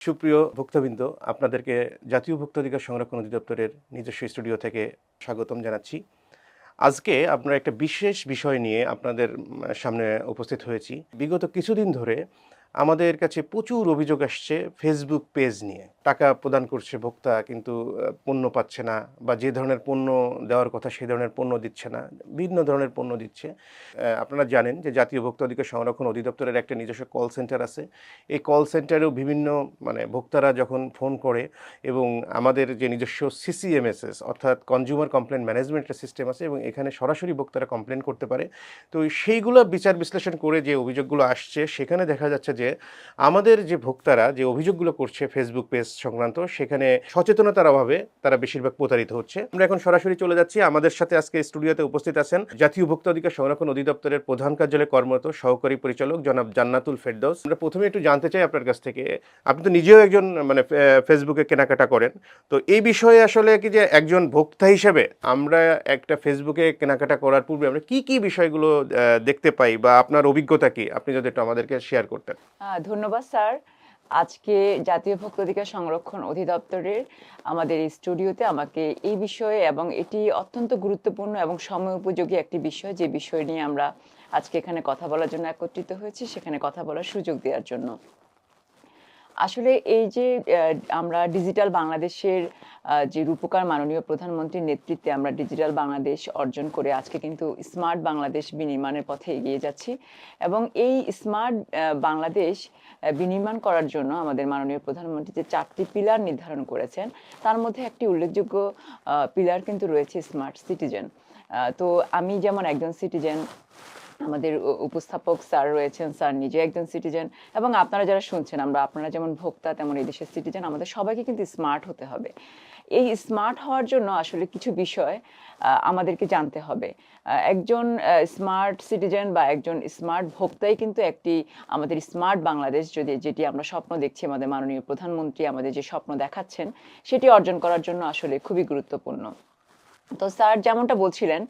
সুপ্রিয় ভুক্তবৃন্দ, আপনাদেরকে জাতীয় ভোক্তাধিকার সংরক্ষণ অধিদপ্তরের নিজস্ব স্টুডিও থেকে স্বাগতম জানাচ্ছি। আজকে আমরা একটা বিশেষ বিষয় নিয়ে আপনাদের সামনে উপস্থিত হয়েছি। বিগত কিছুদিন ধরে আমাদের কাছে প্রচুর অভিযোগ আসছে ফেসবুক পেজ নিয়ে। টাকা প্রদান করছে ভোক্তা কিন্তু পণ্য পাচ্ছে না বা যে ধরনের পণ্য দেওয়ার কথা সেই ধরনের পণ্য দিচ্ছে না বিভিন্ন ধরনের পণ্য দিচ্ছে। আপনারা জানেন যে জাতীয় ভোক্তা অধিকার সংরক্ষণ অধিদপ্তরের একটা নিজস্ব কল সেন্টার আছে। এই কল সেন্টারেও বিভিন্ন মানে ভোক্তারা যখন ফোন করে এবং আমাদের যে নিজস্ব সিসিএমএসএস অর্থাৎ কনজিউমার কমপ্লেন ম্যানেজমেন্টের সিস্টেম আছে এবং এখানে সরাসরি ভোক্তারা কমপ্লেন করতে পারে। তো সেইগুলো বিচার বিশ্লেষণ করে যে অভিযোগগুলো আসছে, সেখানে দেখা যাচ্ছে যে আমাদের যে ভোক্তারা যে অভিযোগগুলো করছে ফেসবুক পেজ সংক্রান্ত, সেখানে সচেতনতার অভাবে তারা বেশিরভাগ প্রতারিত হচ্ছে। আমরা এখন সরাসরি চলে যাচ্ছি। আমাদের সাথে আজকে স্টুডিওতে উপস্থিত আছেন জাতীয় ভোক্তা অধিকার সংরক্ষণ অধিদপ্তরের প্রধান কার্যালয়ে কর্মরত সহকারী পরিচালক জনাব জান্নাতুল ফেরদৌস। আমরা প্রথমে একটু জানতে চাই আপনার কাছ থেকে, আপনি তো নিজেও একজন মানে ফেসবুকে কেনাকাটা করেন। তো এই বিষয়ে আসলে কি যে একজন ভোক্তা হিসেবে আমরা একটা ফেসবুকে কেনাকাটা করার পূর্বে আমরা কি কি বিষয়গুলো দেখতে পাই বা আপনার অভিজ্ঞতা কি? আপনি যদি একটু আমাদেরকে শেয়ার করতেন। ধন্যবাদ, স্যার। আজকে জাতীয় ভোক্তাধিকার সংরক্ষণ অধিদপ্তরের আমাদের এই স্টুডিওতে আমাকে এই বিষয়ে এবং এটি অত্যন্ত গুরুত্বপূর্ণ এবং সময় উপযোগী একটি বিষয়, যে বিষয় নিয়ে আমরা আজকে এখানে কথা বলার জন্য একত্রিত হয়েছি, সেখানে কথা বলার সুযোগ দেওয়ার জন্য। আসলে এই যে আমরা ডিজিটাল বাংলাদেশের যে রূপকার মাননীয় প্রধানমন্ত্রীর নেতৃত্বে আমরা ডিজিটাল বাংলাদেশ অর্জন করে আজকে কিন্তু স্মার্ট বাংলাদেশ বিনির্মাণের পথে এগিয়ে যাচ্ছি। এবং এই স্মার্ট বাংলাদেশ বিনির্মাণ করার জন্য আমাদের মাননীয় প্রধানমন্ত্রী যে চারটি পিলার নির্ধারণ করেছেন, তার মধ্যে একটি উল্লেখযোগ্য পিলার কিন্তু রয়েছে স্মার্ট সিটিজেন। তো আমি যেমন একজন সিটিজেন আমাদের উপস্থাপক স্যার রয়েছেন, স্যার নিজে একজন সিটিজেন এবং আপনারা যারা শুনছেন, আমরা আপনারা যেমন ভোক্তা, তেমন এই দেশের সিটিজেন আমাদের সবাইকে কিন্তু স্মার্ট হতে হবে। এই স্মার্ট হওয়ার জন্য আসলে কিছু বিষয় আমাদেরকে জানতে হবে। একজন স্মার্ট সিটিজেন বা একজন স্মার্ট ভোক্তাই কিন্তু একটি আমাদের স্মার্ট বাংলাদেশ, যদি, যেটি আমরা স্বপ্ন দেখছি, আমাদের মাননীয় প্রধানমন্ত্রী আমাদের যে স্বপ্ন দেখাচ্ছেন, সেটি অর্জন করার জন্য আসলে খুবই গুরুত্বপূর্ণ। তো স্যার যেমনটা বলছিলেন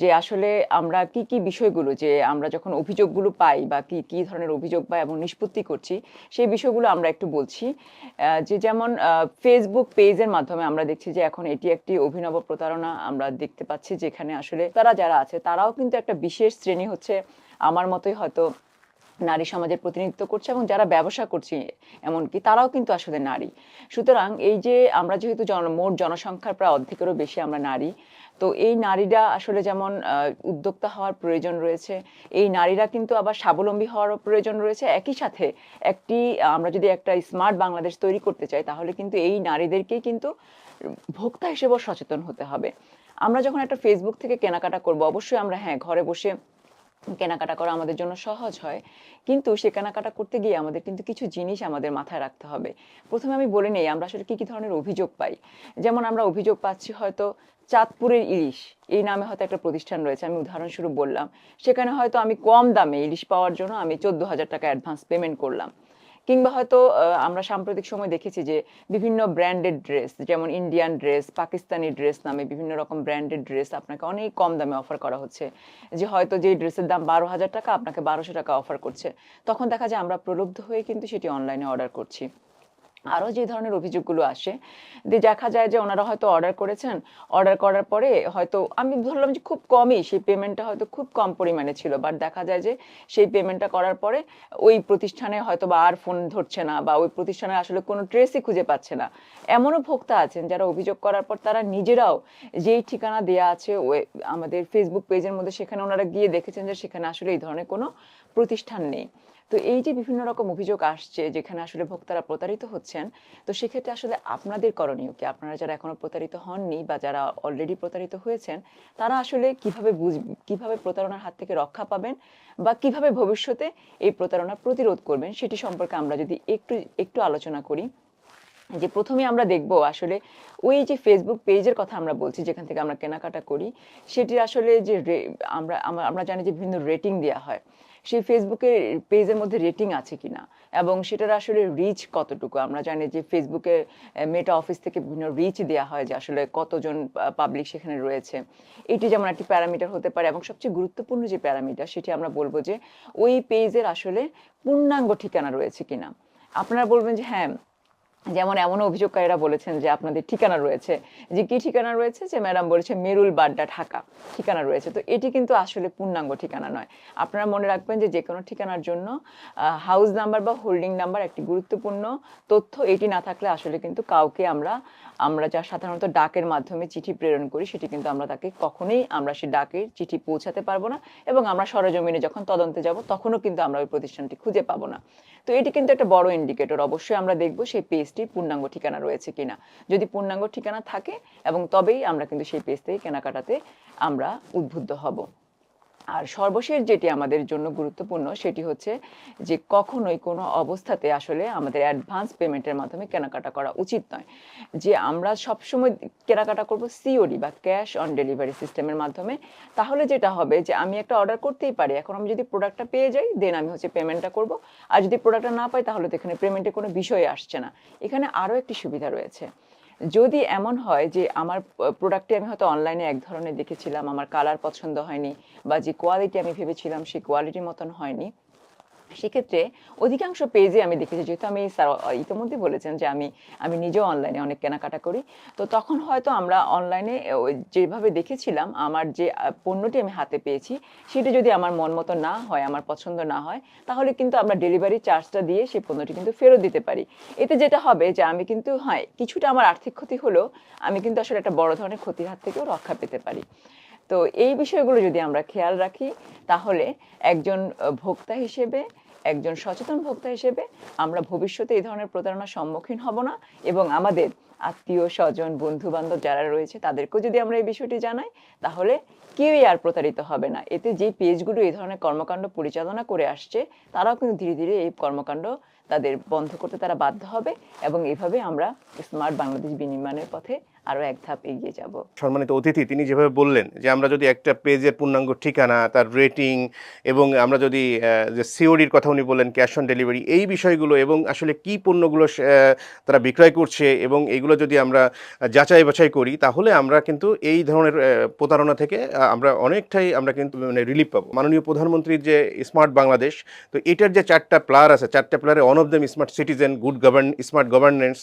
যে আসলে আমরা কি কি বিষয়গুলো যে আমরা যখন অভিযোগগুলো পাই বা কি কি ধরনের অভিযোগ পাই এবং নিষ্পত্তি করছি, সেই বিষয়গুলো আমরা একটু বলছি। যে যেমন ফেসবুক পেজের মাধ্যমে আমরা দেখছি যে এখন এটি একটি অভিনব প্রতারণা। আমরা দেখতে পাচ্ছি যেখানে আসলে তারা যারা আছে, তারাও কিন্তু একটা বিশেষ শ্রেণি হচ্ছে। আমার মতোই হয়তো নারী সমাজের প্রতিনিধিত্ব করছে এবং যারা ব্যবসা করছে এমনকি তারাও কিন্তু আসলে নারী। সুতরাং এই যে আমরা যেহেতু জন, মোট জনসংখ্যার প্রায় অর্ধেকেরও বেশি আমরা নারী, তো এই নারীরা আসলে যেমন উদ্যোক্তা হওয়ার প্রয়োজন রয়েছে, এই নারীরা কিন্তু আবার স্বাবলম্বী হওয়ারও প্রয়োজন রয়েছে। একই সাথে একটি, আমরা যদি একটা স্মার্ট বাংলাদেশ তৈরি করতে চাই, তাহলে কিন্তু এই নারীদেরকেই কিন্তু ভোক্তা হিসেবেও সচেতন হতে হবে। আমরা যখন একটা ফেসবুক থেকে কেনাকাটা করব, অবশ্যই আমরা হ্যাঁ ঘরে বসে কেনাকাটা করা আমাদের জন্য সহজ হয়। কিন্তু সে কেনাকাটা করতে গিয়ে আমাদের কিন্তু কিছু জিনিস আমাদের মাথায় রাখতে হবে। প্রথমে আমি বলে নেই, আমরা আসলে কী কী ধরনের অভিযোগ পাই। যেমন আমরা অভিযোগ পাচ্ছি হয়তো চাঁদপুরের ইলিশ, এই নামে হয়তো একটা প্রতিষ্ঠান রয়েছে, আমি উদাহরণস্বরূপ বললাম। সেখানে হয়তো আমি কম দামে ইলিশ পাওয়ার জন্য আমি চোদ্দ হাজার টাকা অ্যাডভান্স পেমেন্ট করলাম। কিংবা হয়তো আমরা সাম্প্রতিক সময় দেখেছি যে বিভিন্ন ব্র্যান্ডেড ড্রেস যেমন ইন্ডিয়ান ড্রেস পাকিস্তানি ড্রেস নামে বিভিন্ন রকম ব্র্যান্ডেড ড্রেস আপনাকে অনেক কম দামে অফার করা হচ্ছে। যে হয়তো যে ড্রেসের দাম বারো হাজার টাকা, আপনাকে বারোশো টাকা অফার করছে। তখন দেখা যায় আমরা প্রলুব্ধ হয়ে কিন্তু সেটি অনলাইনে অর্ডার করছি। আরও যে ধরনের অভিযোগগুলো আসে, যে দেখা যায় যে ওনারা হয়তো অর্ডার করেছেন অর্ডার করার পরে হয়তো, আমি ধরলাম যে খুব কমই সেই পেমেন্টটা হয়তো খুব কম পরিমাণে ছিল বাট দেখা যায় যে সেই পেমেন্টটা করার পরে ওই প্রতিষ্ঠানে হয়তো বা আর ফোন ধরছে না বা ওই প্রতিষ্ঠানে আসলে কোনো ট্রেসই খুঁজে পাচ্ছে না। এমনও ভোক্তা আছেন যারা অভিযোগ করার পর তারা নিজেরাও যেই ঠিকানা দেয়া আছে আমাদের ফেসবুক পেজের মধ্যে সেখানে ওনারা গিয়ে দেখেছেন যে সেখানে আসলে এই ধরনের কোনো প্রতিষ্ঠান নেই। তো এই যে বিভিন্ন রকম অভিযোগ আসছে যেখানে আসলে ভোক্তারা প্রতারিত হচ্ছেন, তো সেক্ষেত্রে আসলে আপনাদের করণীয় কি? আপনারা যারা এখনও প্রতারিত হননি বা যারা অলরেডি প্রতারিত হয়েছেন, তারা আসলে কীভাবে বুঝ, কীভাবে প্রতারণার হাত থেকে রক্ষা পাবেন বা কীভাবে ভবিষ্যতে এই প্রতারণা প্রতিরোধ করবেন, সেটি সম্পর্কে আমরা যদি একটু একটু আলোচনা করি। যে প্রথমে আমরা দেখব আসলে ওই যে ফেসবুক পেজের কথা আমরা বলছি, যেখান থেকে আমরা কেনাকাটা করি সেটির আসলে যে আমরা, আমরা- জানি যে বিভিন্ন রেটিং দেওয়া হয়। সেই ফেসবুকের পেজের মধ্যে রেটিং আছে কিনা? এবং সেটার আসলে রিচ কতটুকু? আমরা জানি যে ফেসবুকে মেটা অফিস থেকে বিভিন্ন রিচ দেওয়া হয়, যে আসলে কতজন পাবলিক সেখানে রয়েছে। এটি যেমন একটি প্যারামিটার হতে পারে এবং সবচেয়ে গুরুত্বপূর্ণ যে প্যারামিটার সেটি আমরা বলব যে ওই পেজের আসলে পূর্ণাঙ্গ ঠিকানা রয়েছে কিনা। আপনারা বলবেন যে হ্যাঁ যেমন এমন অভিযোগকারীরা বলেছেন যে আপনাদের ঠিকানা রয়েছে। যে কি ঠিকানা রয়েছে? যে ম্যাডাম বলেছে মেরুল বাড্ডা ঢাকা। ঠিকানা রয়েছে। তো এটি কিন্তু আসলে পূর্ণাঙ্গ ঠিকানা নয়। আপনারা মনে রাখবেন যে যে কোনো ঠিকানার জন্য হাউস নাম্বার বা হোল্ডিং নাম্বার একটি গুরুত্বপূর্ণ তথ্য এটি না থাকলে আসলে কিন্তু কাউকে আমরা আমরা যা সাধারণত ডাকের মাধ্যমে চিঠি প্রেরণ করি, সেটি কিন্তু আমরা তাকে কখনোই আমরা সে ডাকের চিঠি পৌঁছাতে পারব না এবং আমরা সরজমিনে যখন তদন্তে যাব, তখনও কিন্তু আমরা ওই প্রতিষ্ঠানটি খুঁজে পাবো না। তো এটি কিন্তু একটা বড় ইন্ডিকেটর অবশ্যই আমরা দেখব সেই পেজটির পূর্ণাঙ্গ ঠিকানা রয়েছে কিনা। যদি পূর্ণাঙ্গ ঠিকানা থাকে এবং তবেই আমরা কিন্তু সেই পেজ থেকে কেনাকাটাতে আমরা উদ্বুদ্ধ হব। আর সর্বশেষ যেটি আমাদের জন্য গুরুত্বপূর্ণ, সেটি হচ্ছে যে কখনোই কোনো অবস্থাতে আসলে আমাদের অ্যাডভান্স পেমেন্টের মাধ্যমে কেনাকাটা করা উচিত নয়। যে আমরা সবসময় কেনাকাটা করব সিওডি বা ক্যাশ অন ডেলিভারি সিস্টেমের মাধ্যমে, তাহলে যেটা হবে যে আমি একটা অর্ডার করতেই পারি। এখন আমি যদি প্রোডাক্টটা পেয়ে যাই দেন আমি হচ্ছে পেমেন্টটা করব। আর যদি প্রোডাক্টটা না পাই, তাহলে তো এখানে পেমেন্টের কোনো বিষয় আসছে না। এখানে আরও একটি সুবিধা রয়েছে। যদি এমন হয় যে আমার প্রোডাক্টটি আমি হয়তো অনলাইনে এক ধরনের দেখেছিলাম, আমার কালার পছন্দ হয়নি বা যে কোয়ালিটি আমি ভেবেছিলাম, সেই কোয়ালিটির মতন হয়নি সেক্ষেত্রে অধিকাংশ পেজে আমি দেখেছি, যেহেতু আমি স্যার ইতিমধ্যে বলেছেন যে আমি আমি নিজেও অনলাইনে অনেক কেনাকাটা করি। তো তখন হয়তো আমরা অনলাইনে যেভাবে দেখেছিলাম, আমার যে পণ্যটি আমি হাতে পেয়েছি, সেটি যদি আমার মন মতো না হয়, আমার পছন্দ না হয়, তাহলে কিন্তু আমরা ডেলিভারি চার্জটা দিয়ে সেই পণ্যটি কিন্তু ফেরত দিতে পারি। এতে যেটা হবে যে, আমি কিন্তু হ্যাঁ কিছুটা আমার আর্থিক ক্ষতি হলেও আমি কিন্তু আসলে একটা বড় ধরনের ক্ষতির হাত থেকেও রক্ষা পেতে পারি। তো এই বিষয়গুলো যদি আমরা খেয়াল রাখি, তাহলে একজন ভোক্তা হিসেবে একজন সচেতন ভোক্তা হিসেবে আমরা ভবিষ্যতে এই ধরনের প্রতারণার সম্মুখীন হব না এবং আমাদের আত্মীয় স্বজন বন্ধু বান্ধব যারা রয়েছে তাদেরকেও যদি আমরা এই বিষয়টি জানাই, তাহলে কেউই আর প্রতারিত হবে না। এতে যে পেজগুলো এই ধরনের কর্মকাণ্ড পরিচালনা করে আসছে, তারাও কিন্তু ধীরে ধীরে এই কর্মকাণ্ড তাদের বন্ধ করতে তারা বাধ্য হবে এবং এভাবে আমরা স্মার্ট বাংলাদেশ বিনির্মাণের পথে আরও এক ধাপ এগিয়ে যাব। সম্মানিত অতিথি, তিনি যেভাবে বললেন যে আমরা যদি একটা পেজের পূর্ণাঙ্গ ঠিকানা, তার রেটিং এবং আমরা যদি যে সিওডির কথা উনি বললেন ক্যাশ অন ডেলিভারি এই বিষয়গুলো এবং আসলে কি পণ্যগুলো তারা বিক্রয় করছে এবং এগুলো যদি আমরা যাচাই বাছাই করি, তাহলে আমরা কিন্তু এই ধরনের প্রতারণা থেকে আমরা অনেকটাই আমরা কিন্তু মানে রিলিফ পাবো। মাননীয় প্রধানমন্ত্রীর যে স্মার্ট বাংলাদেশ, তো এটার যে চারটা প্লার আছে, চারটা প্লারে on of them smart citizen good govern smart governance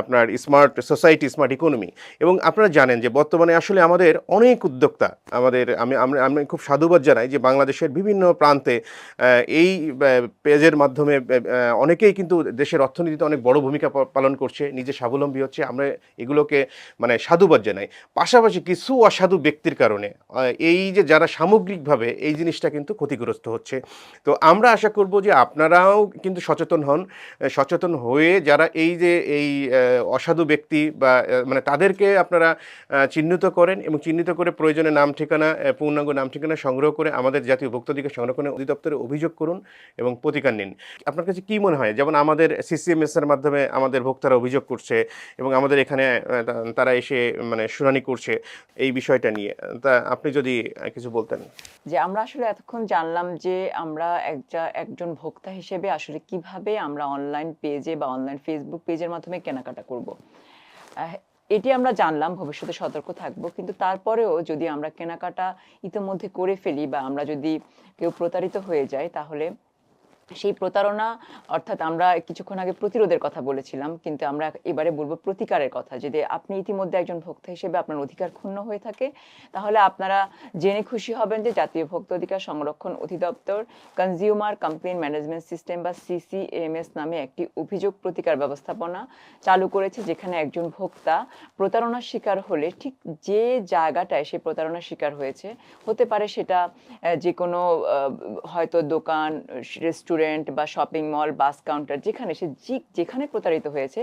আপনার স্মার্ট সোসাইটি স্মার্ট ইকোনমি এবং আপনারা জানেন যে বর্তমানে আসলে আমাদের অনেক উদ্যোক্তা আমাদের, আমি আমি খুব সাধুবাদ জানাই যে বাংলাদেশের বিভিন্ন প্রান্তে এই পেজের মাধ্যমে অনেকেই কিন্তু দেশের অর্থনীতিতে অনেক বড় ভূমিকা পালন করছে, নিজে স্বাবলম্বী হচ্ছে। আমরা এগুলোকে মানে সাধুবাদ জানাই। পাশাপাশি কিছু অসাধু ব্যক্তির কারণে এই যে যারা সামগ্রিকভাবে এই জিনিসটা কিন্তু ক্ষতিগ্রস্ত হচ্ছে। তো আমরা আশা করব যে আপনারাও কিন্তু সচেতন হন সচেতন হয়ে যারা এই যে, এই অসাধু ব্যক্তি বা মানে তাদেরকে আপনারা চিহ্নিত করেন এবং চিহ্নিত করে প্রয়োজনে নাম ঠিকানা পূর্ণাঙ্গ নাম ঠিকানা সংগ্রহ করে আমাদের জাতীয় ভোক্তাধিকার সংরক্ষণের অধিদপ্তরে অভিযোগ করুন এবং প্রতিকার নিন। আপনার কাছে কী মনে হয়? যেমন আমাদের সিসিএমএস এর মাধ্যমে আমাদের ভোক্তারা অভিযোগ করছে এবং আমাদের এখানে তারা এসে মানে শুনানি করছে এই বিষয়টা নিয়ে। তা আপনি যদি কিছু বলতেন। যে আমরা আসলে এতক্ষণ জানলাম যে আমরা একটা, একজন ভোক্তা হিসেবে আসলে কীভাবে আমরা অনলাইন পেজে বা অনলাইন ফেসবুক পেজের মাধ্যমে কেনাকাটা করব। এটি আমরা জানলাম, ভবিষ্যতে সতর্ক থাকব। কিন্তু তারপরেও যদি আমরা কেনাকাটা ইতিমধ্যে করে ফেলি বা আমরা যদি কেউ প্রতারিত হয়ে যায়, তাহলে সেই প্রতারণা, অর্থাৎ আমরা কিছুক্ষণ আগে প্রতিরোধের কথা বলেছিলাম, কিন্তু আমরা এবারে বলব প্রতিকারের কথা। যদি আপনি ইতিমধ্যে একজন ভোক্তা হিসেবে আপনার অধিকার ক্ষুণ্ণ হয়ে থাকে, তাহলে আপনারা জেনে খুশি হবেন যে জাতীয় ভোক্তা অধিকার সংরক্ষণ অধিদপ্তর কনজিউমার কমপ্লেন ম্যানেজমেন্ট সিস্টেম বা সিসিএমএস নামে একটি অভিযোগ প্রতিকার ব্যবস্থাপনা চালু করেছে, যেখানে একজন ভোক্তা প্রতারণার শিকার হলে ঠিক যে জায়গাটায় সে প্রতারণার শিকার হয়েছে, হতে পারে সেটা যে কোনো হয়তো দোকান, রেস্টুরেন্ট বা শপিং মল, বাস কাউন্টার, যেখানে সে যেখানে প্রতারিত হয়েছে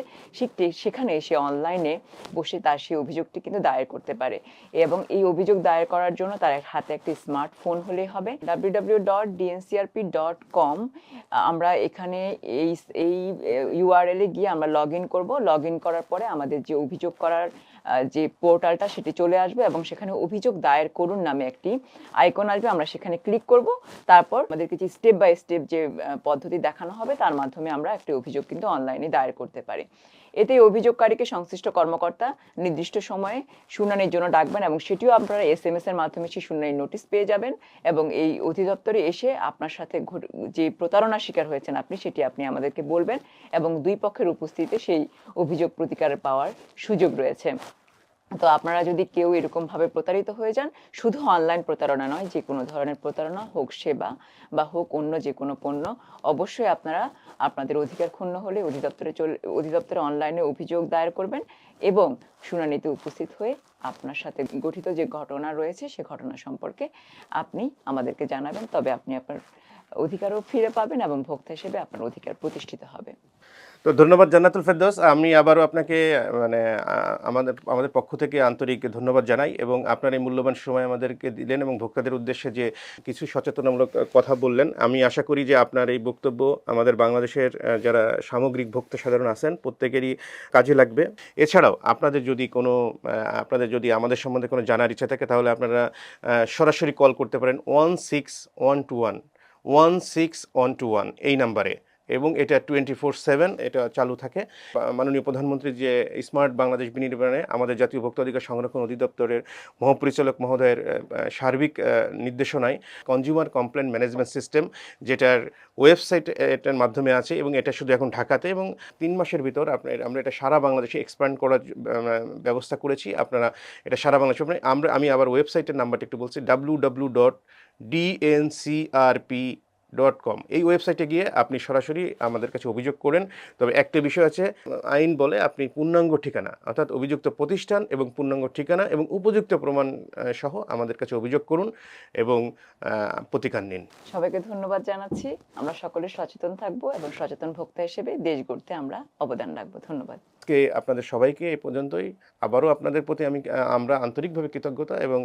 সেখানে সে অনলাইনে বসে তার সেই অভিযোগটি কিন্তু দায়ের করতে পারে। এবং এই অভিযোগ দায়ের করার জন্য তার এক হাতে একটি স্মার্টফোন হলেই হবে। ডাব্লিউ ডট কম আমরা এখানে এই এই ইউআরএল গিয়ে আমরা লগ ইন করব। লগ ইন করার পরে আমাদের যে অভিযোগ করার যে পোর্টালটা সেটি চলে আসবে এবং সেখানে অভিযোগ দায়ের করুন নামে একটি আইকন আসবে। আমরা সেখানে ক্লিক করব। তারপর আমাদেরকে যে স্টেপ বাই স্টেপ যে পদ্ধতি দেখানো হবে, তার মাধ্যমে আমরা একটি অভিযোগ কিন্তু অনলাইনে দায়ের করতে পারি। এতে অভিযোগকারীকে সংশ্লিষ্ট কর্মকর্তা নির্দিষ্ট সময়ে শুনানির জন্য ডাকবেন এবং সেটিও আপনারা এস এম এস এর মাধ্যমে সেই শুনানির নোটিশ পেয়ে যাবেন এবং এই অধিদপ্তরে এসে আপনার সাথে যে প্রতারণার শিকার হয়েছেন আপনি, সেটি আপনি আমাদেরকে বলবেন এবং দুই পক্ষের উপস্থিতিতে সেই অভিযোগ প্রতিকার পাওয়ার সুযোগ রয়েছে। তো আপনারা যদি কেউ এরকম ভাবে প্রতারিত হয়ে যান, শুধু অনলাইন প্রতারণা নয়, যে কোনো ধরনের প্রতারণা হোক সেবা বা হোক অন্য যে কোনো পণ্য, অবশ্যই আপনারা আপনাদের অধিকার ক্ষুণ্ণ হলে অধিদপ্তরে চলে, অধিদপ্তরে অনলাইনে অভিযোগ দায়ের করবেন এবং শুনানিতে উপস্থিত হয়ে আপনার সাথে গঠিত যে ঘটনা রয়েছে, সে ঘটনা সম্পর্কে আপনি আমাদেরকে জানাবেন। তবে আপনি আপনার অধিকারও ফিরে পাবেন এবং ভোক্তা হিসেবে আপনার অধিকার প্রতিষ্ঠিত হবে। তো ধন্যবাদ জান্নাতুল ফেরদৌস। আমি আবারও আপনাকে মানে আমাদের আমাদের পক্ষ থেকে আন্তরিক ধন্যবাদ জানাই এবং আপনার এই মূল্যবান সময় আমাদেরকে দিলেন এবং ভোক্তাদের উদ্দেশ্যে যে কিছু সচেতনামূলক কথা বললেন, আমি আশা করি যে আপনার এই বক্তব্য আমাদের বাংলাদেশের যারা সামগ্রিক ভোক্তা সাধারণ আছেন, প্রত্যেকেরই কাজে লাগবে। এছাড়াও আপনাদের যদি কোনো আপনাদের যদি আমাদের সম্বন্ধে কোনো জানার ইচ্ছা থাকে, তাহলে আপনারা সরাসরি কল করতে পারেন one six one two one one six one two one এই নাম্বারে। এবং এটা টোয়েন্টি ফোর সেভেন এটা চালু থাকে। মাননীয় প্রধানমন্ত্রী যে স্মার্ট বাংলাদেশ বিনির্মাণে আমাদের জাতীয় ভোক্তা অধিকার সংরক্ষণ অধিদপ্তরের মহাপরিচালক মহোদয়ের সার্বিক নির্দেশনায় কনজিউমার কমপ্লেন ম্যানেজমেন্ট সিস্টেম যেটার ওয়েবসাইট এটার মাধ্যমে আছে এবং এটা শুধু এখন ঢাকাতে এবং তিন মাসের ভিতর আপনার, আমরা এটা সারা বাংলাদেশে এক্সপ্যান্ড করার ব্যবস্থা করেছি। আপনারা এটা সারা বাংলাদেশে আমরা আমি আবার ওয়েবসাইটের নাম্বারটা একটু বলছি W W dot DNCRP dot com এই ওয়েবসাইটে গিয়ে আপনি সরাসরি আমাদের কাছে অভিযোগ করেন। তবে একটা বিষয় আছে, আইন বলে আপনি পূর্ণাঙ্গ ঠিকানা, অর্থাৎ অভিযুক্ত প্রতিষ্ঠান এবং পূর্ণাঙ্গ ঠিকানা এবং উপযুক্ত প্রমাণ সহ আমাদের কাছে অভিযোগ করুন এবং প্রতিকার নিন। সবাইকে ধন্যবাদ জানাচ্ছি। আমরা সকলে সচেতন থাকব এবং সচেতন ভোক্তা হিসেবে দেশ গড়তে আমরা অবদান রাখব। ধন্যবাদ। আজকে আপনাদের সবাইকে এই পর্যন্তই। আবারও আপনাদের প্রতি আমি আমরা আন্তরিকভাবে কৃতজ্ঞতা এবং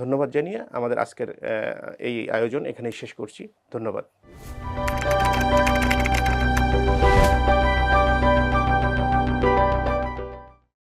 ধন্যবাদ জানিয়ে আমাদের আজকের এই আয়োজন এখানেই শেষ করছি। ধন্যবাদ।